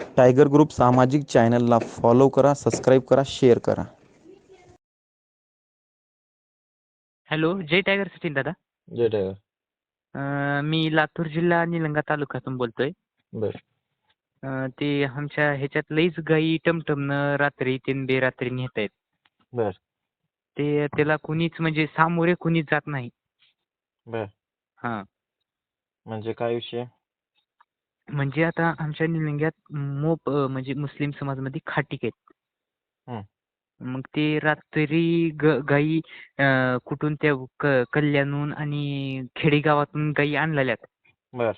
Tiger group सामाजिक चॅनलला follow करा सबस्क्राईब करा शेअर करा. हॅलो जय टायगर सचिन दादा. जय टायगर. अं, मी लातूर जिल्हा निलंगा तालुक्यातून बोलतोय. बर. अं, ते आमच्या ह्याच्यात लईच गाई टमटमनं रात्री तीन बेरात्री नेत आहेत. बर. ते त्याला कुणीच म्हणजे सामोरे कुणीच जात नाही. बर. हां. म्हणजे काय विषय? म्हणजे आता आमच्या निलंग्यात मोप म्हणजे मुस्लिम समाजमध्ये खाटीक आहेत. हं. मग ते रात्री ग अं, कुठून त्या क कल्याणहून आणि खेडेगावातून गाई आणलेल्यात. बर.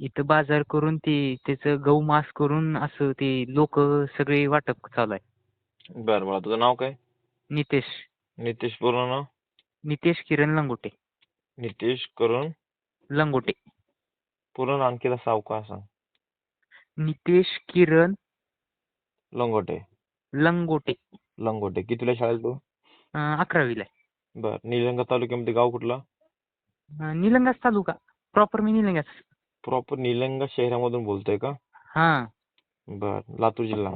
इथं बाजार करून ते त्याचं गौमास करून असं ते लोक सगळे वाटप चालू आहे. बर मला तुझं नाव काय? नितेश. नितेश पूर्ण नाव? नितेश किरण लंगोटे. नितेश करून लंगोटे. पूर्ण आणखीला सावका सांग. नितेश किरण लंगोटे. लंगोटे. लंगोटे. कितीला शाळेत तू? अं, अकरावीला आहे. बर. निलंगा तालुक्यामध्ये गाव कुठला? अं, निलंगाच तालुका. प्रॉपर मी निलंगाच. प्रॉपर निलंगा शहरामधून बोलतोय का? हां. बर. लातूर जिल्हा.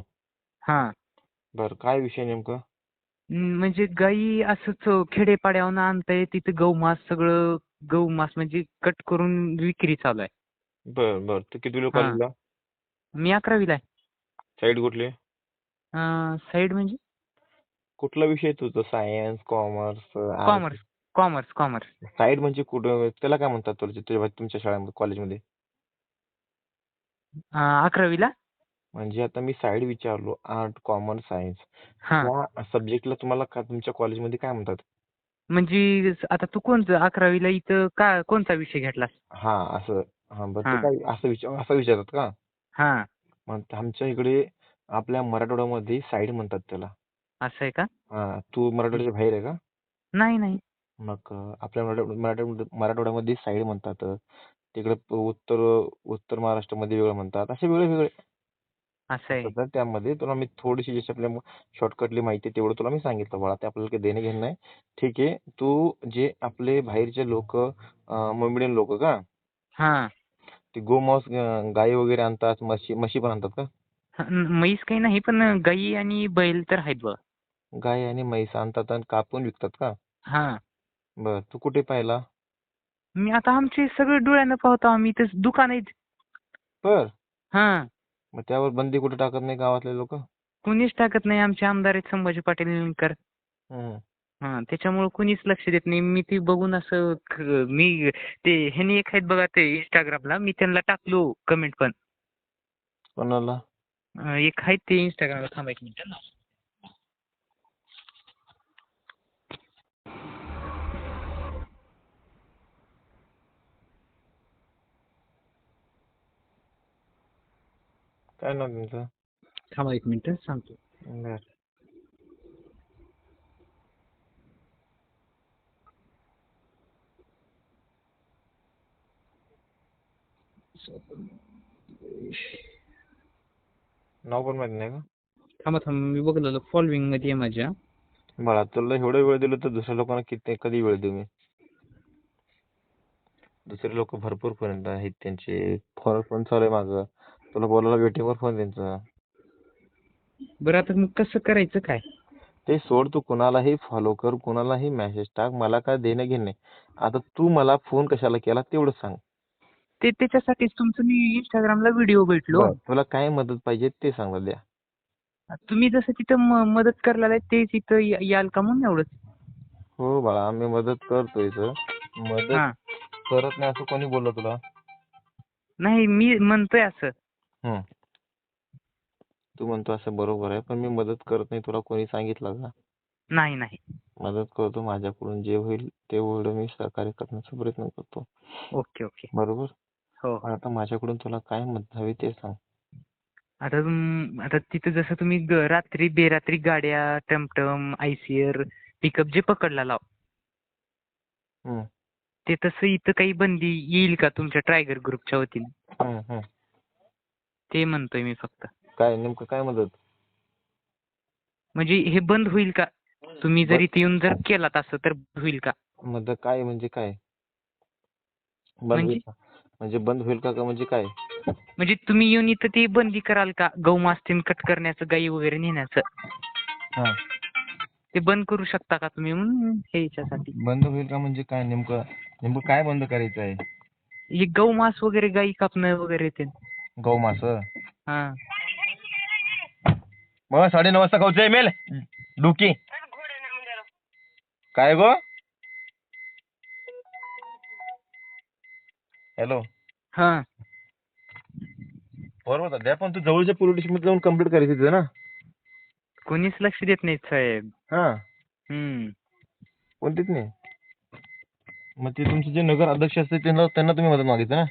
हां. बर. काय विषय नेमकं? म्हणजे गाई असंच खेडेपाड्यावरून आणताय. तिथं गौमास सगळं गौमास म्हणजे कट करून विक्री चालू आहे. बर बर. तू किती हां. कॉलेजला मी अकरावीला आहे. साईड कुठली? साईड म्हणजे? कुठला विषय तुझं? Science commerce commerce commerce commerce side म्हणजे कुठं? त्याला काय म्हणतात तुझ्या तुझ्या तुमच्या शाळेमध्ये कॉलेजमध्ये अकरावीला? म्हणजे आता मी साईड विचारलो आर्ट कॉमर्स सायन्स हां. त्या सब्जेक्टला तुम्हाला का तुमच्या कॉलेजमध्ये काय म्हणतात? म्हणजे आता तू कोणतं? अकरावीला इथं का कोणता विषय घेतलास? हा असं. हा बरं ते हा. काय असं विचार असं विचारतात का? हां. आमच्या इकडे आपल्या मराठवाड्यामध्ये साईड म्हणतात त्याला. असं आहे का? हा तू मराठवाड्याच्या बाहेर आहे का? नाही नाही. मग अं, आपल्या मराठवा- मराठवाड्यामध्ये मराठवाड्यामध्ये साईड म्हणतात. तिकडे प- उत्तर उत्तर महाराष्ट्रामध्ये वेगळं म्हणतात. असे वेगळे वेगळे. असं आहे. तर त्यामध्ये तुला मी थोडीशी जशी आपल्या शॉर्टकटली माहिती आहे तेवढं तुला मी सांगितलं. बाळा ते आपल्याला काही देणं घेणं नाही. ठीक आहे. तू जे आपले बाहेरचे लोक मोमेडियन लोक का? हां. ते गोमांस गाई वगैरे आणतात म्हशी म्हशी पण आणतात का? हं, म्हैस काही नाही पण गाई आणि बैल तर आहेत बघ. गाय आणि म्हैस आणतात आणि कापून विकतात का? हां. बर तू कुठे पाहिला? मी आता आमचे सगळे डोळ्यानं पाहतो आम्ही इथं दुकान आहेत बर. हां. मग त्यावर बंदी कुठे टाकत नाही गावातले लोक? कुणीच टाकत नाही आमचे आमदार आहेत संभाजी पाटील निलंगेकर. हां त्याच्यामुळे कुणीच लक्ष देत नाही. मी ती बघून असं मी ते ह्यानी एक आहेत बघा ते इंस्टाग्रामला मी त्यांना टाकलो कमेंट पण. कोणाला? एक आहेत ते इंस्टाग्रामला थांबा एक मिनिट ना काय नाव त्यांचं थांबा एक मिनिट सांगतो. बर. नाव पण माहिती नाही का? थांबा थांबा मी बघलेलं. फॉलोविंगमध्ये आहे माझ्या. बाळा तुला एवढा वेळ दिला तर दुसऱ्या लोकांना किती कधी वेळ देऊ मी? दुसरे लोक भरपूर पर्यंत आहेत त्यांचे. फोन फोन चालू आहे माझं. तुला बोलायला वेटिंगवर फोन त्यांचा. बरं आता मग कसं करायचं काय? ते सोड तू कुणालाही फॉलो कर कुणालाही मेसेज टाक. मला काय देणं घेणं नाही. आता तू मला फोन कशाला केला तेवढं सांग. ते त्याच्यासाठीच तुमचं मी इंस्टाग्रामला व्हिडिओ भेटलो. बरं, तुला काय मदत पाहिजे ते सांग द्या. तुम्ही जसं तिथं म- मदत करायला तेच इथं या- याल का म्हणून एवढंच? हो बाळा आम्ही मदत करतोय इथं. मदत करत नाही असं कोणी बोललं तुला? नाही मी म्हणतोय असं. हम्म. तू म्हणतो असं बरोबर आहे पण मी मदत करत नाही तुला कोणी सांगितलं का? नाही नाही. मदत करतो माझ्याकडून जे होईल ते होईल मी सहकार्य करण्याचा प्रयत्न करतो. Okay okay. बरोबर? हो. पण आता माझ्याकडून तुला काय मदत हवी ते सांग. आता तुम- आता तिथं जसं तुम्ही ग- रात्री बेरात्री गाड्या टमटम आयसीआर पिकअप जे पकडला लाव. हम्म, ते तसं इथं काही बंदी येईल का तुमच्या ट्रायगर ग्रुपच्या वतीने? हम्म, हम्म. ते म्हणतोय मी फक्त. काय नेमकं काय मदत? म्हणजे हे बंद होईल का? तुम्ही जर इथे येऊन जर केलात असं तर होईल का? मदत काय म्हणजे काय? बंद म्हणजे? होईल का? म्हणजे बंद होईल का का म्हणजे काय? म्हणजे तुम्ही येऊन इथं ती बंदी कराल का? गौमास तीन कट करण्याचं गाई वगैरे नेण्याचं? हा. ते बंद करू शकता का तुम्ही म्हणून हे याच्यासाठी? बंद होईल का म्हणजे काय? नेमकं नेमकं काय बंद करायचं आहे? हे गौमास वगैरे गाई कापणं वगैरे ते. गौमास हा. मग साडे नऊ वाजता खाऊचं मेल. डुकी. काय गो? हॅलो हा. बरोबर द्या पण तू जवळच्या पोलीस स्टेशनमध्ये जाऊन कंप्लीट करायची तिथं ना? कोणीच लक्ष देत नाहीत साहेब. हा. हम्म. कोणतीच नाही? मग ते तुमचे जे नगर अध्यक्ष असते त्यांना त्यांना तुम्ही मदत मागायचं ना?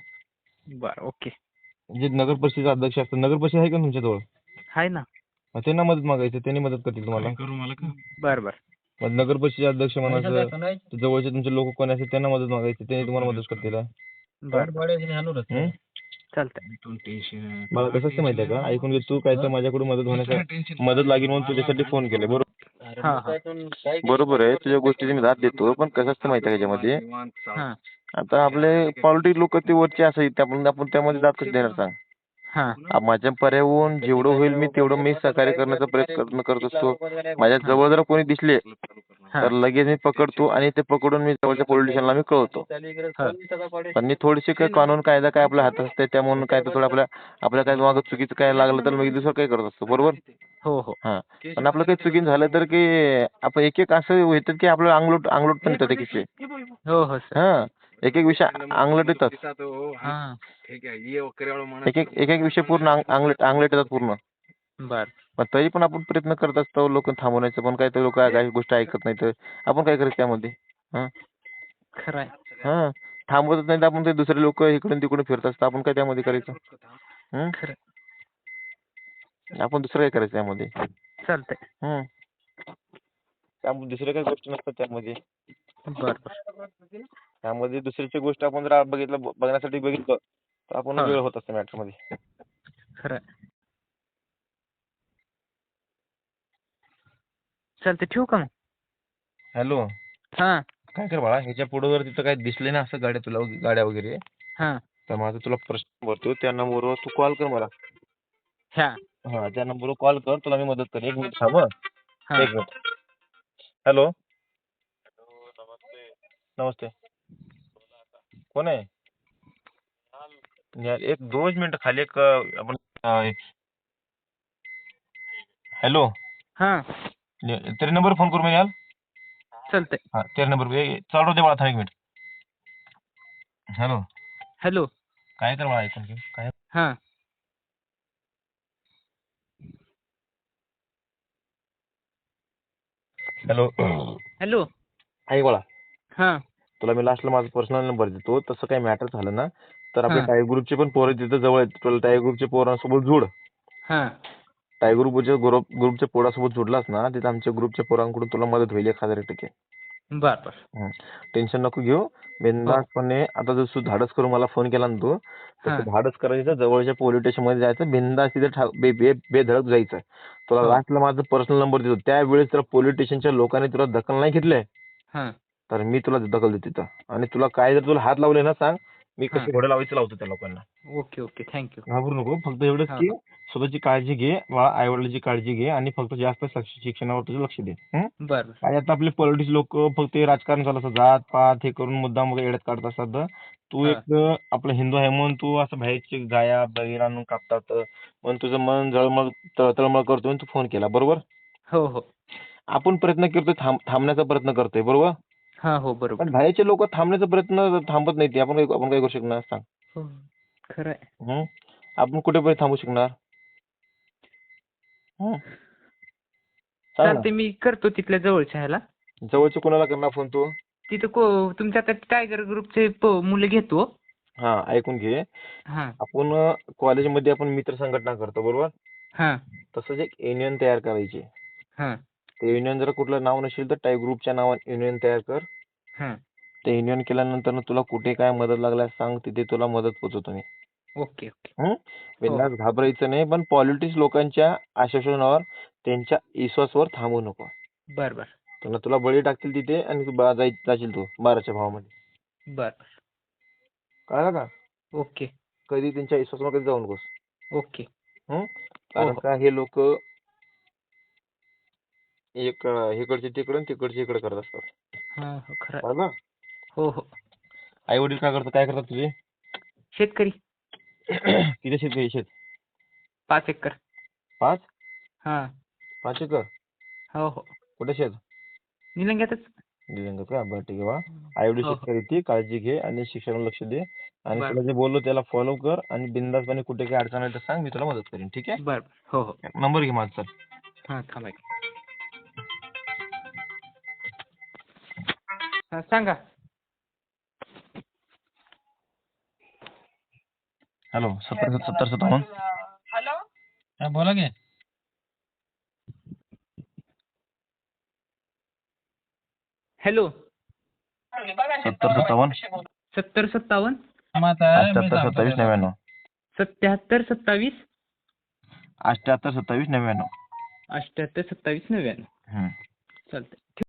बर ओके. जे नगर परिषदेचे अध्यक्ष असतात नगर परिषद आहे का तुमच्याजवळ? आहे ना. मग त्यांना मदत मागायचं त्यांनी मदत करतील तुम्हाला. बर बर. मग नगर परिषदेचे अध्यक्ष म्हणायचं ते जवळचे तुमचे लोक कोण असतील त्यांना मदत मागायची त्यांनी तुम्हाला मदत करतील मला कसं असतं माहितीये का? ऐकून घे तू काय तर माझ्याकडून मदत होण्यासाठी मदत लागेल म्हणून तुझ्यासाठी फोन केले बरोबर? हा हा. बरोबर आहे. तुझ्या गोष्टीची मी दाद देतो. पण कसं असतं माहिती आहे का याच्यामध्ये? हा. आता आपले पॉलिटिक्स लोक ते वरचे असं आपण आपण त्यामध्ये दाद कसं देणार सांग? माझ्या पर्यावरून जेवढं होईल मी तेवढं मी सहकार्य करण्याचा प्रयत्न करत असतो. माझ्या जवळ जर कोणी दिसले तर लगेच मी पकडतो आणि ते पकडून मी जवळच्या पोलीस स्टेशनला मी कळवतो. पण मी थोडीशी काय कानून कायदा काय आपल्या हातात असते त्यामुळे काय थोडं आपल्या आपल्या काय मागं चुकीचं काय लागलं तर मग दुसरं काय करत असतो बरोबर? हो हो. हा. पण आपलं काही चुकीचं झालं तर की आपण एक एक असं होतं की आपलं अंगलोट अंगलोट पण येतात हो हो हा. एक एक विषय अंगलट येतात. हा एक एक एक एक विषय पूर्ण अंगलट अंगलट येतात पूर्ण. बर. पण तरी पण आपण प्रयत्न करत असतो लोक थांबवण्याचं पण काही तर लोक काही गोष्टी ऐकत नाही तर आपण काय करायचं त्यामध्ये? हा? खरं आहे हा. थांबवतच नाही तर आपण ते दुसरे लोक इकडून तिकडून फिरत असतात. आपण काय त्यामध्ये करायचं? हं? खरं. आपण दुसरं काय करायचं त्यामध्ये? चालतंय. हं. त्यामध्ये दुसऱ्या काही गोष्टी नसतात त्यामध्ये. बर. त्यामध्ये दुसऱ्याची गोष्ट आपण जर बघितलं बघण्यासाठी बघितलं तर आपण हा. वेळ होत असतो मॅटरमध्ये खरं. चालतंय ठेवू का मग? हॅलो. हा. काय कर बाळा ह्याच्या पुढे जर तिथं काय दिसले ना असं गाड्या तुला गाड्या वगैरे हा. तर माझा तुला प्रश्न भरतो त्या नंबरवर तू कॉल कर मला. ह्या. हा त्या नंबरवर कॉल कर तुला मी मदत कर एक मिनिट थांब हं. हा. एक मिनिट. हॅलो. नमस्ते. कोण आहे? यार एक दोन मिनिट खाली एक आपण हॅलो? हा. तेरे नंबर फोन करू मी यार चालतंय. हा तेरे नंबर चालू दे बाळा थांब एक मिनिट. हॅलो? हॅलो? काय कर बाळा ऐकून घे. काय? हा. हॅलो? हॅलो? ऐक बाळा. हा. तुला मी लास्टला माझा पर्सनल नंबर देतो. तसं काही मॅटर झालं ना तर आपल्या हा. टायगर ग्रुपचे पण पोरं तिथं जवळ आहेत. तुला टायगर ग्रुपच्या पोरांसोबत जोड. हा. टायगर ग्रुपच्या ग्रुप ग्रुपच्या पोरासोबत जोडलास ना तिथं आमच्या ग्रुपच्या पोरांकडून तुला मदत होईल एक हजार टक्के. बर बर. टेन्शन नको घेऊ. बिनधास्तपणे आता जर तू धाडस करून मला फोन केला ना तू हा. तसं धाडस करायचं जवळच्या पोलीस स्टेशनमध्ये जायचं बिंदास तिथे ठा- बे बे- बेधडक जायचं. तुला हो. लास्टला माझा पर्सनल नंबर देतो. त्यावेळेस जर पोलीस स्टेशनच्या लोकांनी तुला दखल नाही घेतले हा. तर मी तुला दखल देतो तिथं आणि तुला काय जर तुला हात लावले ना सांग मी. कसे घोडे लावायचं लावतो त्या लोकांना. Okay okay. थँक्यू घाबरू नको फक्त एवढंच. की स्वतःची काळजी घे आई वडिलांची काळजी घे आणि फक्त जास्त शिक्षणावर तुझं लक्ष दे? बर. काय आता आपले पॉलिटिक्स लोक फक्त राजकारण चालू असतं जात पात हे करून मुद्दाम वगैरे येड्यात काढत असतात तू. एक आपला हिंदू आहे म्हणून तू असं बाहेरची गाया बैल आणून कापतात. म्हणून तुझं मन जळमळ तळमळ करतो तू फोन केला बरोबर? हो हो. आपण प्रयत्न करतोय थांब थांबण्याचा प्रयत्न करतोय बरोबर? हा हो बरोबर. पण बाहेरचे लोक थांबण्याचा प्रयत्न थांबत नाही ते आपण आपण काय करू शकणार सांग. हो खरं आहे हं? आपण कुठेपर्यंत थांबू शकणार. हं? सांग ना. चालते मी करतो तिथल्या जवळच्या ह्याला. जवळच्या कोणाला करणार फोन तू? तिथं को तुमच्या आता टायगर ग्रुपचे प- मुलं घेतो. हा ऐकून घे. हा. आपण कॉलेजमध्ये आपण मित्र संघटना करतो बरोबर? हा. तसंच एक युनियन तयार करायची. हा. ते युनियन जर कुठलं नाव नसेल तर टाय ग्रुपच्या नावाने युनियन तयार कर. हा. ते युनियन केल्यानंतर तुला कुठे काय मदत लागल्यास सांग तिथे तुला मदत पोहोचवतो मी. Okay okay. हं? बिनधास्त घाबरायचं नाही पण पॉलिटिक्स लोकांच्या आश्वासनावर त्यांच्या विश्वासावर थांबू नको. बर बर. त्यांना तुला बळी टाकतील तिथे आणि तू बा- जाशील तू बाराच्या भावामध्ये. बर कळलं का? ओके. कधी त्यांच्या विश्वासामध्ये कधी जाऊ नकोस. ओके. हं? कारण हो. का हे लोक एक इकडचे तिकडे आणि तिकडचे इकडे करत असतात. हा हो खरं. कळलं हो हो आई वडील काय करतात? काय करतात तुझे? शेतकरी. किती शेत शेत? पाच एकर. पाच? हा. पाच एकर? हो हो. कुठे शेत? निलंग्यातच. दिव्यांग का? बरं ठीक आहे बा. आई वडील हो, हो. शेतकरी ती काळजी घे आणि शिक्षणाला लक्ष दे. आणि बरं. तुला जे बोललो त्याला फॉलो कर आणि बिंदासपणे कुठे काय अडचण आली तर सांग मी तुला मदत करेन ठीक आहे? बर हो हो. नंबर घे माझा. चल हा थांबा एक. हा सांगा. हॅलो सत्तर सत्तर सत्तावन्न. हॅलो. हा बोला की. हॅलो. सत्तर सत्तावन्न. सत्तर सत्तावन्न. अठ्याहत्तर सत्तावीस नव्याण्णव. सत्याहत्तर सत्तावीस. अठ्याहत्तर सत्तावीस नव्याण्णव. अठ्याहत्तर सत्तावीस नव्याण्णव. हम्म. चालतंय.